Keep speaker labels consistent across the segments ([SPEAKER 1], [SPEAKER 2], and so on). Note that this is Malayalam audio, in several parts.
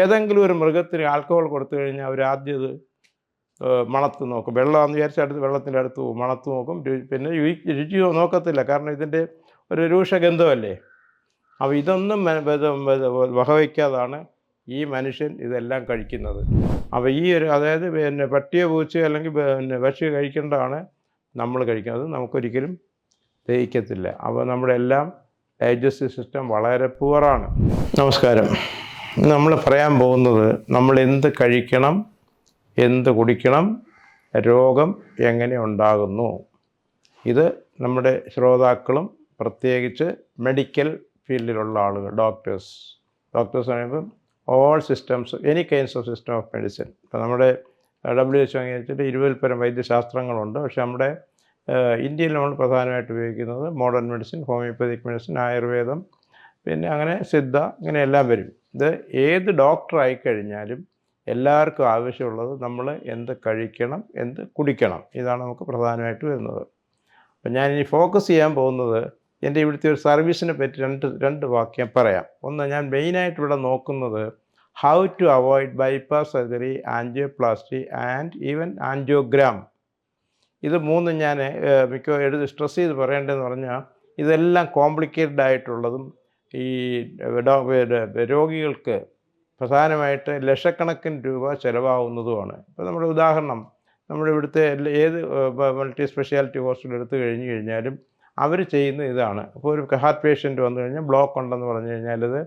[SPEAKER 1] ഏതെങ്കിലും ഒരു മൃഗത്തിന് ആൽക്കഹോൾ കൊടുത്തു കഴിഞ്ഞാൽ അവർ ആദ്യം ഇത് മണത്ത് നോക്കും. വെള്ളമാണെന്ന് വിചാരിച്ച അടുത്ത് വെള്ളത്തിന്റെ അടുത്ത് പോകും. മണത്ത് നോക്കും. പിന്നെ രുചി നോക്കത്തില്ല. കാരണം ഇതിന്റെ ഒരു രൂക്ഷഗന്ധമല്ലേ അപ്പോൾ ഇതൊന്നും വകവയ്ക്കാതാണ് ഈ മനുഷ്യൻ ഇതെല്ലാം കഴിക്കുന്നത്. അപ്പോൾ ഈ ഒരു അതായത് പിന്നെ പട്ടിയോ പൂച്ചയോ അല്ലെങ്കിൽ പിന്നെ പക്ഷി കഴിക്കേണ്ടതാണ് നമ്മൾ കഴിക്കുന്നത്. നമുക്കൊരിക്കലും ദഹിക്കത്തില്ല. അപ്പോൾ നമ്മുടെ എല്ലാം ഡൈജസ്റ്റീവ് സിസ്റ്റം വളരെ പുവറാണ്. നമസ്കാരം. നമ്മൾ പറയാൻ പോകുന്നത് നമ്മൾ എന്ത് കഴിക്കണം എന്ത് കുടിക്കണം രോഗം എങ്ങനെ ഉണ്ടാകുന്നു. ഇത് നമ്മുടെ ശ്രോതാക്കളും പ്രത്യേകിച്ച് മെഡിക്കൽ ഫീൽഡിലുള്ള ആളുകൾ ഡോക്ടേഴ്സ്. ഡോക്ടേഴ്സ് പറയുമ്പം all systems any kinds of system of medicine. ഇപ്പോൾ നമ്മുടെ ഡബ്ല്യു എച്ച് അംഗീകരിച്ചിട്ട് ഇരുപതിൽ പരം വൈദ്യശാസ്ത്രങ്ങളുണ്ട്. പക്ഷേ നമ്മുടെ ഇന്ത്യയിൽ നമ്മൾ പ്രധാനമായിട്ട് ഉപയോഗിക്കുന്നത് മോഡേൺ മെഡിസിൻ ഹോമിയോപ്പതിക് മെഡിസിൻ ആയുർവേദം പിന്നെ അങ്ങനെ സിദ്ധ ഇങ്ങനെ എല്ലാം വരും. ഇത് ഏത് ഡോക്ടർ ആയിക്കഴിഞ്ഞാലും എല്ലാവർക്കും ആവശ്യമുള്ളത് നമ്മൾ എന്ത് കഴിക്കണം എന്ത് കുടിക്കണം ഇതാണ് നമുക്ക് പ്രധാനമായിട്ട് വരുന്നത്. അപ്പം ഞാൻ ഇനി ഫോക്കസ് ചെയ്യാൻ പോകുന്നത് എന്റെ ഇവിടുത്തെ ഒരു സർവീസിനെ പറ്റി രണ്ട് രണ്ട് വാക്യം പറയാം. ഒന്ന് ഞാൻ മെയിനായിട്ട് ഇവിടെ നോക്കുന്നത് how to avoid bypass surgery angioplasty and even angiogram ഇത് മൂന്നും ഞാൻ മിക്ക എടുത്ത് സ്ട്രെസ് ചെയ്ത് പറയേണ്ടതെന്ന് പറഞ്ഞാൽ ഇതെല്ലാം കോംപ്ലിക്കേറ്റഡ് ആയിട്ടുള്ളതും ഈ രോഗികൾക്ക് പ്രധാനമായിട്ട് ലക്ഷക്കണക്കിന് രൂപ ചിലവാകുന്നതുമാണ്. ഇപ്പോൾ നമ്മുടെ ഉദാഹരണം നമ്മുടെ ഇവിടുത്തെ ഏത് മൾട്ടി സ്പെഷ്യാലിറ്റി ഹോസ്പിറ്റൽ എടുത്തു കഴിഞ്ഞ് കഴിഞ്ഞാലും അവർ ചെയ്യുന്ന ഇതാണ്. അപ്പോൾ ഒരു ഹാർട്ട് പേഷ്യന്റ് വന്നു കഴിഞ്ഞാൽ ബ്ലോക്ക് ഉണ്ടെന്ന് പറഞ്ഞു കഴിഞ്ഞാൽ അത്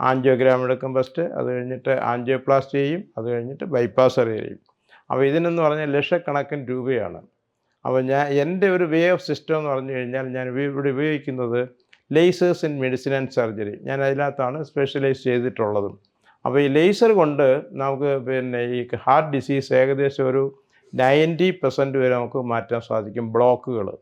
[SPEAKER 1] ആൻജിയോഗ്രാം എടുക്കും ഫസ്റ്റ് അത് കഴിഞ്ഞിട്ട് ആൻജിയോപ്ലാസ്റ്റി ചെയ്യും അത് കഴിഞ്ഞിട്ട് ബൈപ്പാസ് സർജറി ചെയ്യും. അപ്പോൾ ഇതിനെന്ന് പറഞ്ഞാൽ ലക്ഷക്കണക്കിന് രൂപയാണ്. അപ്പോൾ ഞാൻ എന്റെ ഒരു വേ ഓഫ് സിസ്റ്റം എന്ന് പറഞ്ഞു കഴിഞ്ഞാൽ ഞാൻ ഇവിടെ ഉപയോഗിക്കുന്നത് lasers in medicine and surgery ഞാൻ അതിനകത്താണ് സ്പെഷ്യലൈസ് ചെയ്തിട്ടുള്ളതും. അപ്പോൾ ഈ ലേസർ കൊണ്ട് നമുക്ക് പിന്നെ ഈ ഹാർട്ട് ഡിസീസ് ഏകദേശം ഒരു നയന്റി പെർസെന്റ് വരെ നമുക്ക് മാറ്റാൻ സാധിക്കും ബ്ലോക്കുകൾ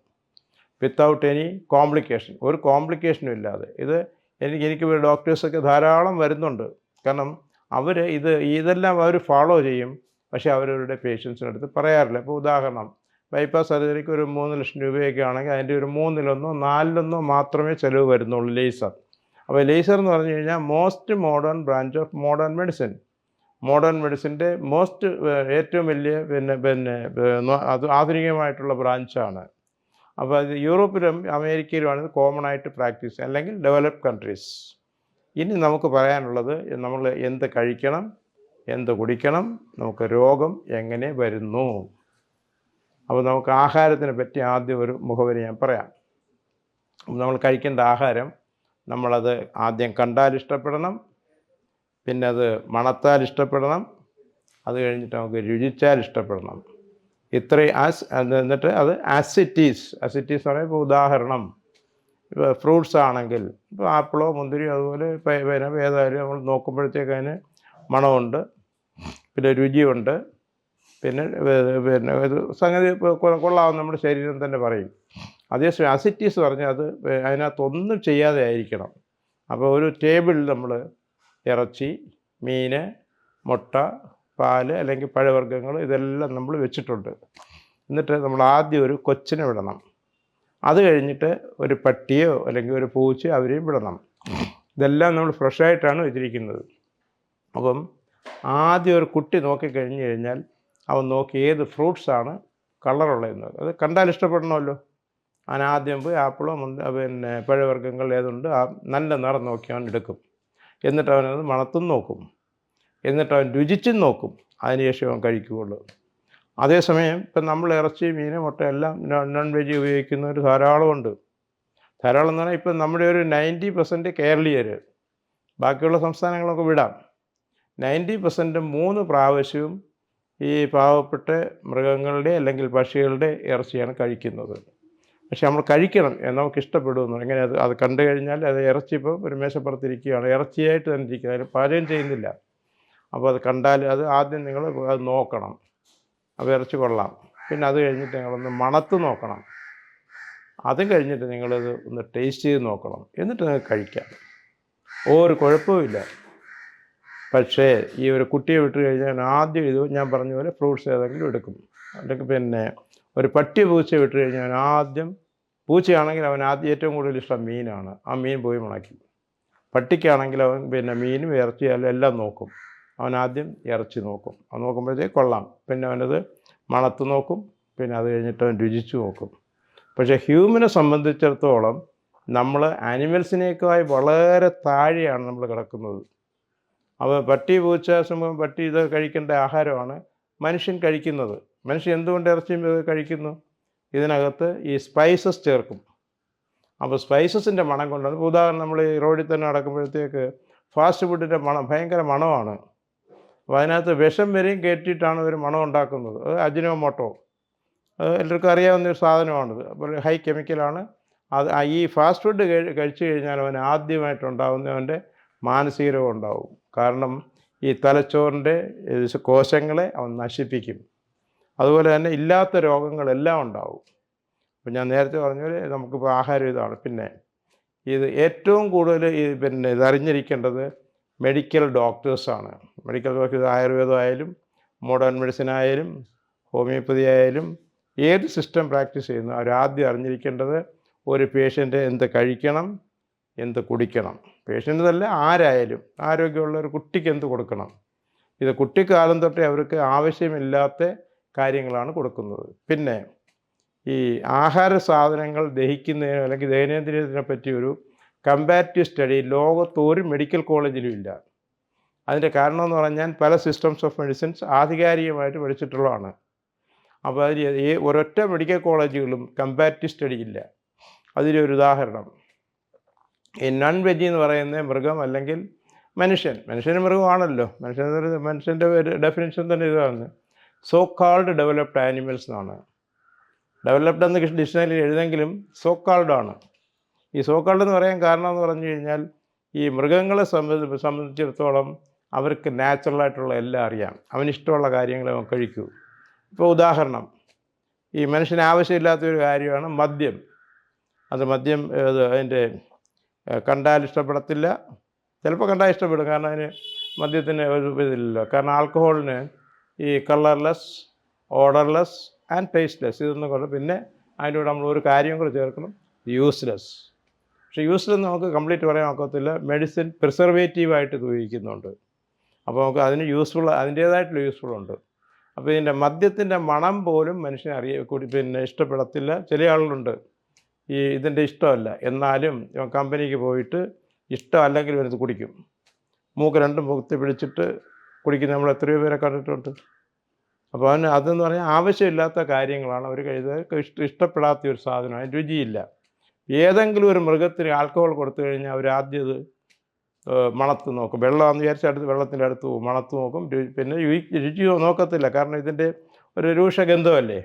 [SPEAKER 1] വിത്തൗട്ട് എനി കോംപ്ലിക്കേഷൻ ഒരു കോംപ്ലിക്കേഷനും ഇല്ലാതെ. ഇത് എനിക്ക് എനിക്ക് ഡോക്ടേഴ്സൊക്കെ ധാരാളം വരുന്നുണ്ട്. കാരണം അവർ ഇത് ഇതെല്ലാം അവർ ഫോളോ ചെയ്യും. പക്ഷേ അവരവരുടെ പേഷ്യൻസിനടുത്ത് പറയാറില്ല. ഇപ്പോൾ ഉദാഹരണം. ബൈപ്പാസ് സർജറിക്ക് ഒരു മൂന്ന് ലക്ഷം രൂപയൊക്കെ ആണെങ്കിൽ അതിന്റെ ഒരു മൂന്നിലൊന്നോ നാലിലൊന്നോ മാത്രമേ ചിലവ് വരുന്നുള്ളൂ ലേസർ. അപ്പോൾ ലേസർ എന്ന് പറഞ്ഞു കഴിഞ്ഞാൽ most modern branch of modern medicine modern മെഡിസിന്റെ most ഏറ്റവും വലിയ പിന്നെ പിന്നെ അത് ആധുനികമായിട്ടുള്ള ബ്രാഞ്ചാണ് അപ്പോൾ അത് യൂറോപ്പിലും അമേരിക്കയിലുമാണ് ഇത് കോമൺ ആയിട്ട് പ്രാക്ടീസ് അല്ലെങ്കിൽ ഡെവലപ്ഡ് കൺട്രീസ് ഇനി നമുക്ക് പറയാനുള്ളത് നമ്മൾ എന്ത് കഴിക്കണം എന്ത് കുടിക്കണം നമുക്ക് രോഗം എങ്ങനെ വരുന്നു? അപ്പോൾ നമുക്ക് ആഹാരത്തിനെ പറ്റി ആദ്യം ഒരു മുഖവരി ഞാൻ പറയാം. നമ്മൾ കഴിക്കേണ്ട ആഹാരം നമ്മളത് ആദ്യം കണ്ടാൽ ഇഷ്ടപ്പെടണം പിന്നെ അത് മണത്താൽ ഇഷ്ടപ്പെടണം അത് കഴിഞ്ഞിട്ട് നമുക്ക് രുചിച്ചാൽ ഇഷ്ടപ്പെടണം. ഇത്രയും ആസ് എന്നിട്ട് അത് ആസിറ്റീസ് ആസിറ്റീസ് എന്ന് പറയുമ്പോൾ ഉദാഹരണം. ഇപ്പോൾ ഫ്രൂട്ട്സ് ആണെങ്കിൽ ഇപ്പോൾ ആപ്പിളോ മുന്തിരിയോ അതുപോലെ പിന്നെ ഏതായാലും നമ്മൾ നോക്കുമ്പോഴത്തേക്ക് അതിന് മണമുണ്ട് പിന്നെ രുചിയുണ്ട് പിന്നെ പിന്നെ ഇത് സംഗതി കൊള്ളാവും നമ്മുടെ ശരീരം തന്നെ പറയും. അതേസമയം അസിറ്റീസ് പറഞ്ഞാൽ അത് അതിനകത്തൊന്നും ചെയ്യാതെ ആയിരിക്കണം. അപ്പോൾ ഒരു ടേബിളിൽ നമ്മൾ ഇറച്ചി മീൻ മുട്ട പാൽ അല്ലെങ്കിൽ പഴവർഗങ്ങൾ ഇതെല്ലാം നമ്മൾ വെച്ചിട്ടുണ്ട്. എന്നിട്ട് നമ്മൾ ആദ്യം ഒരു കൊച്ചിനെ വിടണം. അത് കഴിഞ്ഞിട്ട് ഒരു പട്ടിയോ അല്ലെങ്കിൽ ഒരു പൂച്ച അവരെയും വിടണം. ഇതെല്ലാം നമ്മൾ ഫ്രഷായിട്ടാണ് വെച്ചിരിക്കുന്നത്. അപ്പം ആദ്യം ഒരു കുട്ടി നോക്കിക്കഴിഞ്ഞ് കഴിഞ്ഞാൽ അവൻ നോക്കി ഏത് ഫ്രൂട്ട്സാണ് കളറുള്ളതെന്ന് അത് കണ്ടാൽ ഇഷ്ടപ്പെടണമല്ലോ. അവൻ ആദ്യം പോയി ആപ്പിളോ പിന്നെ പഴവർഗങ്ങൾ ഏതുണ്ട് ആ നല്ല നിറം നോക്കി അവൻ എടുക്കും. എന്നിട്ട് അവനത് മണത്തും നോക്കും. എന്നിട്ട് അവൻ രുചിച്ചും നോക്കും. അതിനുശേഷം അവൻ കഴിക്കുകയുള്ളൂ. അതേസമയം ഇപ്പം നമ്മൾ ഇറച്ചി മീൻ മുട്ട എല്ലാം നോൺ വെജ് ഉപയോഗിക്കുന്നവർ ധാരാളമുണ്ട് ധാരാളം എന്ന് പറഞ്ഞാൽ ഇപ്പം നമ്മുടെ ഒരു നയന്റി പെർസെന്റ് കേരളീയർ ബാക്കിയുള്ള സംസ്ഥാനങ്ങളൊക്കെ വിടാം. നയന്റി പെർസെന്റ് മൂന്ന് പ്രാവശ്യവും ഈ പാവപ്പെട്ട മൃഗങ്ങളുടെ അല്ലെങ്കിൽ പക്ഷികളുടെ ഇറച്ചിയാണ് കഴിക്കുന്നത്. പക്ഷെ നമ്മൾ കഴിക്കണം എന്ന് നമുക്ക് ഇഷ്ടപ്പെടുന്നു എങ്ങനെ അത് അത് കണ്ടു കഴിഞ്ഞാൽ അത് ഇറച്ചി ഇപ്പോൾ ഒരു മേശപ്പുറത്തിരിക്കുകയാണ്. ഇറച്ചിയായിട്ട് തന്നെ ഇരിക്കുന്നത്. അതിന് പാചകം ചെയ്യുന്നില്ല. അപ്പോൾ അത് കണ്ടാൽ അത് ആദ്യം നിങ്ങൾ അത് നോക്കണം. അപ്പോൾ ഇറച്ചി കൊള്ളാം. പിന്നെ അത് കഴിഞ്ഞിട്ട് നിങ്ങളൊന്ന് മണത്ത് നോക്കണം. അതും കഴിഞ്ഞിട്ട് നിങ്ങളത് ഒന്ന് ടേസ്റ്റ് ചെയ്ത് നോക്കണം. എന്നിട്ട് നിങ്ങൾക്ക് കഴിക്കാം. ഒരു കുഴപ്പമില്ല പക്ഷേ ഈ ഒരു കുട്ടിയെ വിട്ട് കഴിഞ്ഞാൽ ആദ്യം ഇത് ഞാൻ പറഞ്ഞ പോലെ ഫ്രൂട്ട്സ് ഏതെങ്കിലും എടുക്കും. അല്ലെങ്കിൽ പിന്നെ ഒരു പട്ടി പൂച്ച വിട്ട് കഴിഞ്ഞാൽ ആദ്യം പൂച്ചയാണെങ്കിൽ അവൻ ആദ്യം ഏറ്റവും കൂടുതൽ ഇഷ്ടം മീനാണ്. ആ മീൻ പോയി മുളക്കി പട്ടിക്കാണെങ്കിൽ അവൻ പിന്നെ മീനും ഇറച്ചിയാലും എല്ലാം നോക്കും. അവൻ ആദ്യം ഇറച്ചി നോക്കും. അത് നോക്കുമ്പോഴത്തേക്ക് കൊള്ളാം. പിന്നെ അവനത് മണത്ത് നോക്കും. പിന്നെ അത് കഴിഞ്ഞിട്ട് അവൻ രുചിച്ചു നോക്കും. പക്ഷേ ഹ്യൂമനെ സംബന്ധിച്ചിടത്തോളം നമ്മൾ ആനിമൽസിനേക്കായി വളരെ താഴെയാണ് നമ്മൾ കിടക്കുന്നത്. അവ പട്ടി പൂച്ച സിംഹം പട്ടി ഇത് കഴിക്കേണ്ട ആഹാരമാണ് മനുഷ്യൻ കഴിക്കുന്നത്. മനുഷ്യൻ എന്തുകൊണ്ട് ഇറച്ചിയും കഴിക്കുന്നു? ഇതിനകത്ത് ഈ സ്പൈസസ് ചേർക്കും. അപ്പോൾ സ്പൈസസിന്റെ മണം കൊണ്ടാണ് ഉദാഹരണം നമ്മൾ ഈ റോഡിൽ തന്നെ നടക്കുമ്പോഴത്തേക്ക് ഫാസ്റ്റ് ഫുഡിന്റെ മണം ഭയങ്കര മണമാണ്. അപ്പോൾ അതിനകത്ത് വിഷം വരെയും കയറ്റിയിട്ടാണ് ഒരു മണം ഉണ്ടാക്കുന്നത്. അത് അജിനോമോട്ടോ അത് എല്ലാവർക്കും അറിയാവുന്ന ഒരു സാധനമാണിത്. അപ്പോൾ ഹൈ കെമിക്കലാണ് അത് ഈ ഫാസ്റ്റ് ഫുഡ് കഴിച്ചു കഴിഞ്ഞാൽ അവൻ ആദ്യമായിട്ടുണ്ടാവുന്നവന്റെ മാനസിക രോഗം ഉണ്ടാവും. കാരണം ഈ തലച്ചോറിന്റെ കോശങ്ങളെ അവൻ നശിപ്പിക്കും. അതുപോലെ തന്നെ ഇല്ലാത്ത രോഗങ്ങളെല്ലാം ഉണ്ടാവും. അപ്പം ഞാൻ നേരത്തെ പറഞ്ഞ പോലെ നമുക്കിപ്പോൾ ആഹാരം ഇതാണ്. പിന്നെ ഇത് ഏറ്റവും കൂടുതൽ ഈ പിന്നെ ഇതറിഞ്ഞിരിക്കേണ്ടത് മെഡിക്കൽ ഡോക്ടേഴ്സാണ് മെഡിക്കൽ ഡോക്ടേഴ്സ് ആയുർവേദം ആയാലും മോഡേൺ മെഡിസിൻ ആയാലും ഹോമിയോപ്പതി ആയാലും ഏത് സിസ്റ്റം പ്രാക്ടീസ് ചെയ്യുന്നു അവരാദ്യം അറിഞ്ഞിരിക്കേണ്ടത് ഒരു പേഷ്യന്റ് എന്ത് കഴിക്കണം എന്ത് കുടിക്കണം? പേഷ്യന്റ് തന്നെ ആരായാലും. ആരോഗ്യമുള്ള ഒരു കുട്ടിക്ക് എന്ത് കൊടുക്കണം? ഇത് കുട്ടിക്കാലം തൊട്ടേ അവർക്ക് ആവശ്യമില്ലാത്ത കാര്യങ്ങളാണ് കൊടുക്കുന്നത്. പിന്നെ ഈ ആഹാര സാധനങ്ങൾ ദഹിക്കുന്നതിന് അല്ലെങ്കിൽ ദൈനംദിനത്തിനെ പറ്റി ഒരു കമ്പാരിറ്റീവ് സ്റ്റഡി ലോകത്ത് ഒരു മെഡിക്കൽ കോളേജിലും ഇല്ല. അതിന്റെ കാരണം എന്ന് പറഞ്ഞാൽ പല സിസ്റ്റംസ് ഓഫ് മെഡിസിൻസ് ആധികാരികമായിട്ട് പഠിച്ചിട്ടുള്ളതാണ്. അപ്പോൾ അതിൽ ഈ ഒരൊറ്റ മെഡിക്കൽ കോളേജുകളും കമ്പാരിറ്റീവ് സ്റ്റഡി ഇല്ല. അതിലൊരു ഉദാഹരണം. ഈ നോൺ വെജ് എന്ന് പറയുന്ന മൃഗം അല്ലെങ്കിൽ മനുഷ്യൻ. മനുഷ്യന് മൃഗമാണല്ലോ. മനുഷ്യൻ മനുഷ്യന്റെ ഡെഫിനേഷൻ തന്നെ ഇതാണ്. സോ കാൾഡ് ഡെവലപ്ഡ് ആനിമൽസ് എന്നാണ്. ഡെവലപ്ഡ് എന്ന് ഡിക്ഷണറിയിൽ എഴുതെങ്കിലും സോ കാൾഡ് ആണ്. ഈ സോ കാൾഡ് എന്ന് പറയാൻ കാരണം എന്ന് പറഞ്ഞു കഴിഞ്ഞാൽ ഈ മൃഗങ്ങളെ സംബന്ധി സംബന്ധിച്ചിടത്തോളം അവർക്ക് നാച്ചുറലായിട്ടുള്ള എല്ലാം അറിയാം. അവനിഷ്ടമുള്ള കാര്യങ്ങൾ അവൻ കഴിക്കൂ. ഇപ്പോൾ ഉദാഹരണം. ഈ മനുഷ്യന് ആവശ്യമില്ലാത്തൊരു കാര്യമാണ് മദ്യം. അത് മദ്യം അതിന്റെ കണ്ടാൽ ഇഷ്ടപ്പെടത്തില്ല. ചിലപ്പോൾ കണ്ടാൽ ഇഷ്ടപ്പെടും. കാരണം അതിന് മദ്യത്തിന് ഒരു ഇതില്ലല്ലോ. കാരണം ആൽക്കഹോളിന് ഈ കളർലെസ് ഓർഡർലെസ് ആൻഡ് ടേസ്റ്റ്ലെസ് ഇതൊന്നും കൊണ്ട് പിന്നെ അതിന്റെ കൂടെ നമ്മൾ ഒരു കാര്യം കൂടെ ചേർക്കണം. യൂസ്ലെസ്. പക്ഷേ യൂസ്ലെസ് നമുക്ക് കംപ്ലീറ്റ് പറയാൻ ഒക്കത്തില്ല. മെഡിസിൻ പ്രിസർവേറ്റീവായിട്ട് ഉപയോഗിക്കുന്നുണ്ട്. അപ്പോൾ നമുക്ക് അതിന് യൂസ്ഫുൾ അതിന്റേതായിട്ടുള്ള യൂസ്ഫുൾ ഉണ്ട് അപ്പോൾ ഇതിന്റെ മദ്യത്തിന്റെ മണം പോലും മനുഷ്യനെ അറിയ കൂടി പിന്നെ ഇഷ്ടപ്പെടത്തില്ല. ചില ആളുകളുണ്ട് ഈ ഇതിന്റെ ഇഷ്ടമല്ല. എന്നാലും ഇവൻ കമ്പനിക്ക് പോയിട്ട് ഇഷ്ടമല്ലെങ്കിൽ ഇവനത് കുടിക്കും. മൂക്ക് രണ്ടും മുഖത്ത് പിടിച്ചിട്ട് കുടിക്കുന്ന നമ്മൾ എത്രയോ പേരെ കണ്ടിട്ടുണ്ട്. അപ്പോൾ അവന് അതെന്ന് പറഞ്ഞാൽ ആവശ്യമില്ലാത്ത കാര്യങ്ങളാണ്. അവർ കഴിച്ചത് ഇഷ്ട ഇഷ്ടപ്പെടാത്ത ഒരു സാധനം. അതിന് രുചിയില്ല. ഏതെങ്കിലും ഒരു മൃഗത്തിന് ആൽക്കഹോൾ കൊടുത്തു കഴിഞ്ഞാൽ അവർ ആദ്യം ഇത് മണത്ത് നോക്കും. വെള്ളമാണെന്ന് വിചാരിച്ച അടുത്ത് വെള്ളത്തിന്റെ അടുത്ത് പോകും. മണത്ത് നോക്കും. പിന്നെ രുചി നോക്കത്തില്ല. കാരണം ഇതിന്റെ ഒരു രൂക്ഷഗന്ധമല്ലേ?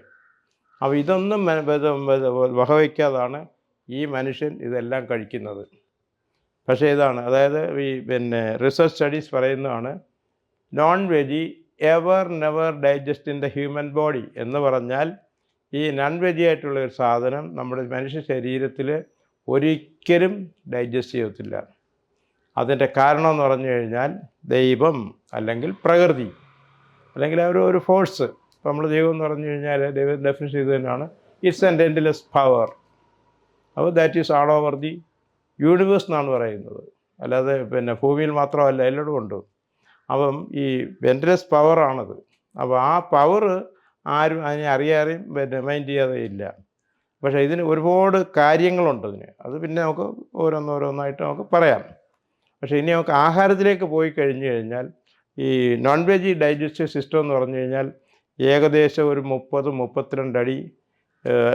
[SPEAKER 1] അപ്പോൾ ഇതൊന്നും വകവയ്ക്കാതാണ് ഈ മനുഷ്യൻ ഇതെല്ലാം കഴിക്കുന്നത്. പക്ഷേ ഇതാണ് അതായത് ഈ പിന്നെ റിസർച്ച് സ്റ്റഡീസ് പറയുന്നതാണ് non veg ever never digest in the human body എന്ന് പറഞ്ഞാൽ ഈ നോൺ വെജി ആയിട്ടുള്ള ഒരു സാധനം നമ്മുടെ മനുഷ്യ ശരീരത്തിൽ ഒരിക്കലും ഡൈജസ്റ്റ് ചെയ്യത്തില്ല. അതിന്റെ കാരണം എന്ന് പറഞ്ഞു കഴിഞ്ഞാൽ ദൈവം അല്ലെങ്കിൽ പ്രകൃതി അല്ലെങ്കിൽ ഒരു ഒരു ഫോഴ്സ് ഇപ്പോൾ നമ്മൾ ദൈവം എന്ന് പറഞ്ഞു കഴിഞ്ഞാൽ ദൈവം ഡെഫിനിഷൻ ചെയ്ത് തന്നെയാണ്. ഇറ്റ്സ് ആൻഡ് എൻഡ്ലെസ് പവർ അപ്പോൾ that is all over the universe എന്നാണ് പറയുന്നത്. അല്ലാതെ പിന്നെ ഭൂമിയിൽ മാത്രമല്ല എല്ലായിടും ഉണ്ട്. അപ്പം ഈ എൻഡ്ലെസ് പവറാണത് അപ്പോൾ ആ പവർ ആരും അതിനെ അറിയാതെയും പിന്നെ മൈൻഡ് ചെയ്യാതെ ഇല്ല. പക്ഷേ ഇതിന് ഒരുപാട് കാര്യങ്ങളുണ്ട് ഇതിന് അത് പിന്നെ നമുക്ക് ഓരോന്നോരോന്നായിട്ട് നമുക്ക് പറയാം. പക്ഷേ ഇനി നമുക്ക് ആഹാരത്തിലേക്ക് പോയി കഴിഞ്ഞു കഴിഞ്ഞാൽ ഈ നോൺ വെജ് ഡൈജസ്റ്റീവ് സിസ്റ്റം എന്ന് പറഞ്ഞു കഴിഞ്ഞാൽ ഏകദേശം ഒരു മുപ്പത് മുപ്പത്തിരണ്ട് അടി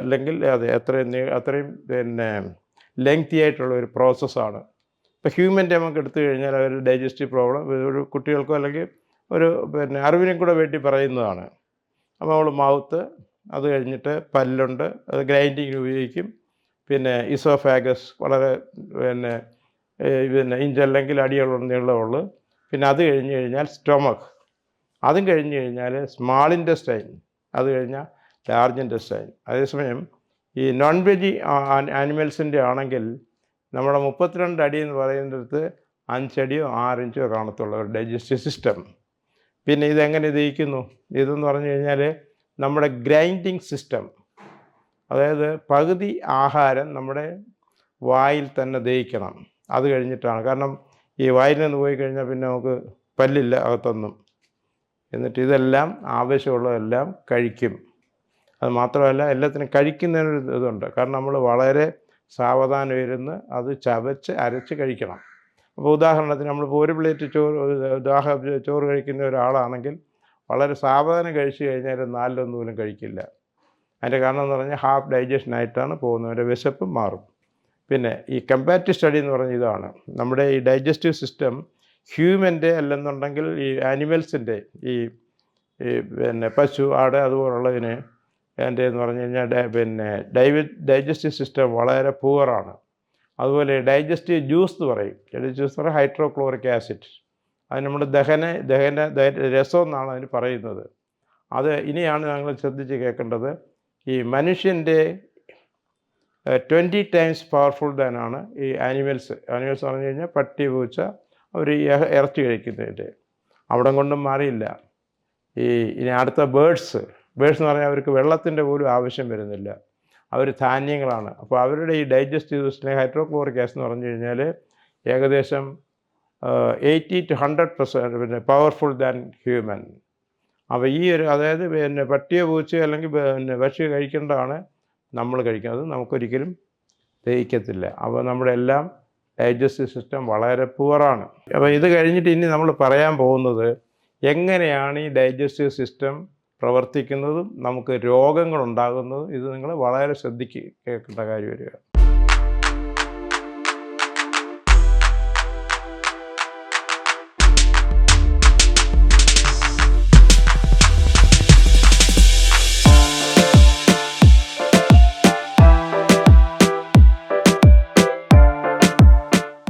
[SPEAKER 1] അല്ലെങ്കിൽ അതെ അത്രയും അത്രയും പിന്നെ ലെങ്തി ആയിട്ടുള്ള ഒരു പ്രോസസ്സാണ് ഇപ്പോൾ ഹ്യൂമൻ നമുക്ക് എടുത്തു കഴിഞ്ഞാൽ അവർ ഡൈജസ്റ്റീവ് പ്രോബ്ലം ഒരു കുട്ടികൾക്കോ അല്ലെങ്കിൽ ഒരു പിന്നെ അറിവിനും കൂടെ വേണ്ടി പറയുന്നതാണ്. അപ്പോൾ നമ്മൾ മൗത്ത് അത് കഴിഞ്ഞിട്ട് പല്ലുണ്ട് അത് ഗ്രൈൻഡിങ്ങിന് ഉപയോഗിക്കും. പിന്നെ ഇസോഫാഗസ് വളരെ പിന്നെ പിന്നെ ഇഞ്ചല്ലെങ്കിൽ അടിയുള്ള നീളമുള്ളൂ പിന്നെ അത് കഴിഞ്ഞ് കഴിഞ്ഞാൽ സ്റ്റൊമക്ക് അതും കഴിഞ്ഞ് കഴിഞ്ഞാൽ സ്മാൾ ഇൻഡസ്റ്റൈൻ അത് കഴിഞ്ഞാൽ ലാർജ് ഇൻഡസ്റ്റൈൻ അതേസമയം ഈ നോൺ വെജ് ആനിമൽസിന്റെ ആണെങ്കിൽ നമ്മുടെ മുപ്പത്തിരണ്ട് അടി എന്ന് പറയുന്നിടത്ത് അഞ്ചടിയോ ആറിഞ്ചോ കാണത്തുള്ള ഒരു ഡൈജസ്റ്റീവ് സിസ്റ്റം പിന്നെ ഇതെങ്ങനെ ദഹിക്കുന്നു? ഇതെന്ന് പറഞ്ഞു കഴിഞ്ഞാൽ നമ്മുടെ ഗ്രൈൻഡിങ് സിസ്റ്റം അതായത് പകുതി ആഹാരം നമ്മുടെ വായിൽ തന്നെ ദഹിക്കണം. അത് കഴിഞ്ഞിട്ടാണ്. കാരണം ഈ വായിൽ നിന്ന് പോയി കഴിഞ്ഞാൽ പിന്നെ നമുക്ക് പല്ലില്ല അകത്തൊന്നും. എന്നിട്ട് ഇതെല്ലാം ആവശ്യമുള്ളതെല്ലാം കഴിക്കും. അത് മാത്രമല്ല എല്ലാത്തിനും കഴിക്കുന്നതിനൊരു ഇതുണ്ട്. കാരണം നമ്മൾ വളരെ സാവധാനം ഇരുന്ന് അത് ചവച്ച് അരച്ച് കഴിക്കണം. അപ്പോൾ ഉദാഹരണത്തിന് നമ്മളിപ്പോൾ ഒരു പ്ലേറ്റ് ചോറ് ദാഹ ചോറ് കഴിക്കുന്ന ഒരാളാണെങ്കിൽ വളരെ സാവധാനം കഴിച്ചു കഴിഞ്ഞാൽ നാലിലൊന്നും പോലും കഴിക്കില്ല. അതിന്റെ കാരണം എന്ന് പറഞ്ഞാൽ ഹാഫ് ഡൈജഷൻ ആയിട്ടാണ് പോകുന്നത്. അതിന്റെ വിശപ്പും മാറും. പിന്നെ ഈ കമ്പാരിറ്റീവ് സ്റ്റഡി എന്ന് പറഞ്ഞ ഇതാണ്. നമ്മുടെ ഈ ഡൈജസ്റ്റീവ് സിസ്റ്റം ഹ്യൂമന്റെ അല്ലെന്നുണ്ടെങ്കിൽ ഈ ആനിമൽസിന്റെ ഈ പിന്നെ പശു ആട് അതുപോലുള്ളതിന് എന്റെ എന്ന് പറഞ്ഞു കഴിഞ്ഞാൽ പിന്നെ ഡൈവ ഡൈജസ്റ്റീവ് സിസ്റ്റം വളരെ പൂവറാണ്. അതുപോലെ ഡൈജസ്റ്റീവ് ജ്യൂസ് എന്ന് പറയും. ജ്യൂസ് എന്ന് പറയുന്നത് ഹൈഡ്രോക്ലോറിക് ആസിഡ്. അത് നമ്മുടെ ദഹന ദഹന ദഹ- രസം എന്നാണ് അതിന് പറയുന്നത്. അത് ഇനിയാണ് ഞങ്ങൾ ശ്രദ്ധിച്ച് കേൾക്കേണ്ടത്. ഈ മനുഷ്യന്റെ ട്വന്റി ടൈംസ് പവർഫുൾ ദാനാണ് ഈ ആനിമൽസ്. ആനിമൽസ് പറഞ്ഞു കഴിഞ്ഞാൽ പട്ടി പൂച്ച അവർ ഇറച്ചി കഴിക്കുന്നതിന്റെ. അവിടെ കൊണ്ടും മാറിയില്ല. ഈ ഇനി അടുത്ത ബേഡ്സ് ബേഡ്സ് എന്ന് പറഞ്ഞാൽ അവർക്ക് വെള്ളത്തിന്റെ പോലും ആവശ്യം വരുന്നില്ല. അവർ ധാന്യങ്ങളാണ്. അപ്പോൾ അവരുടെ ഈ ഡൈജസ്റ്റീവ് സിസ്റ്റം ഹൈഡ്രോക്ലോറിക് ആസ് എന്ന് പറഞ്ഞു കഴിഞ്ഞാൽ ഏകദേശം എയ്റ്റി ടു ഹൺഡ്രഡ് പെർസെന്റ് പിന്നെ പവർഫുൾ ദാൻ ഹ്യൂമൻ. അപ്പോൾ ഈ ഒരു അതായത് പിന്നെ പട്ടിയോ പൂച്ചയോ അല്ലെങ്കിൽ പിന്നെ പക്ഷി കഴിക്കേണ്ടതാണ് നമ്മൾ കഴിക്കുന്നത്. നമുക്കൊരിക്കലും ദഹിക്കത്തില്ല. അപ്പോൾ നമ്മുടെ എല്ലാം ഡൈജസ്റ്റീവ് സിസ്റ്റം വളരെ പുവറാണ്. അപ്പോൾ ഇത് കഴിഞ്ഞിട്ട് ഇനി നമ്മൾ പറയാൻ പോകുന്നത് എങ്ങനെയാണ് ഈ ഡൈജസ്റ്റീവ് സിസ്റ്റം പ്രവർത്തിക്കുന്നതും നമുക്ക് രോഗങ്ങളുണ്ടാകുന്നതും ഇത് നിങ്ങൾ വളരെ ശ്രദ്ധിക്കുക കേൾക്കേണ്ട കാര്യം വരിക